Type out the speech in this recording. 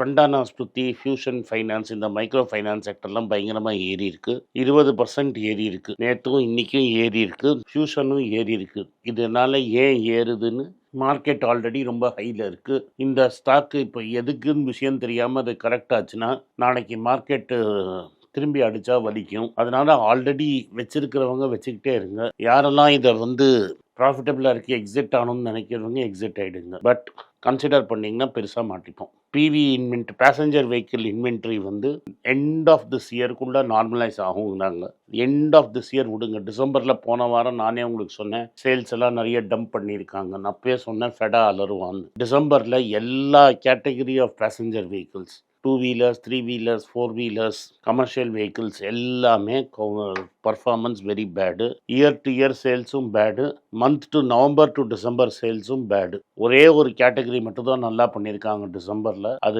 ஸ்பெண்டானா ஸ்புத்தி fusion finance இந்த micro finance செக்டர்லாம் பயங்கரமாக ஏறி இருக்கு இருபது பர்சன்ட் ஏறி இருக்கு நேற்றும் இன்னைக்கும் ஏறி இருக்கு ஃபியூஷனும் ஏறி இருக்கு இதனால ஏன் ஏறுதுன்னு மார்க்கெட் ஆல்ரெடி ரொம்ப ஹையில் இருக்குது இந்த ஸ்டாக்கு இப்போ எதுக்குன்னு விஷயம் தெரியாமல் அது கரெக்ட் ஆச்சுன்னா நாளைக்கு மார்க்கெட்டு திரும்பி அடித்தா வலிக்கும். அதனால் ஆல்ரெடி வச்சுருக்கிறவங்க வச்சுக்கிட்டே இருங்க. யாரெல்லாம் இதை வந்து ப்ராஃபிட்டபிளாக இருக்கு எக்ஸிட் ஆகணும்னு நினைக்கிறவங்க எக்ஸிட் ஆகிடுங்க பட் கன்சிடர் பண்ணிங்கன்னா பெருசாக மாட்டிப்போம். PV invent passenger vehicle inventory வந்து எண்ட் ஆஃப் திஸ் இயர்க்குள்ளே நார்மலைஸ் ஆகுங்கிறாங்க. எண்ட் ஆஃப் திஸ் இயர் விடுங்க. டிசம்பரில் போன வாரம் நானே உங்களுக்கு சொன்னேன். சேல்ஸ் எல்லாம் நிறைய டம்ப் பண்ணியிருக்காங்க. நான் அப்பயே சொன்னேன் ஃபெடா அலருவான்னு டிசம்பரில் எல்லா category of passenger vehicles two wheelers three wheelers four wheelers commercial vehicles எல்லாமே performance very bad year to year சேல்ஸும் bad month to November to December சேல்ஸும் bad ஒரே ஒரு கேட்டகரி மட்டும் தான் நல்லா பண்ணியிருக்காங்க டிசம்பரில் அது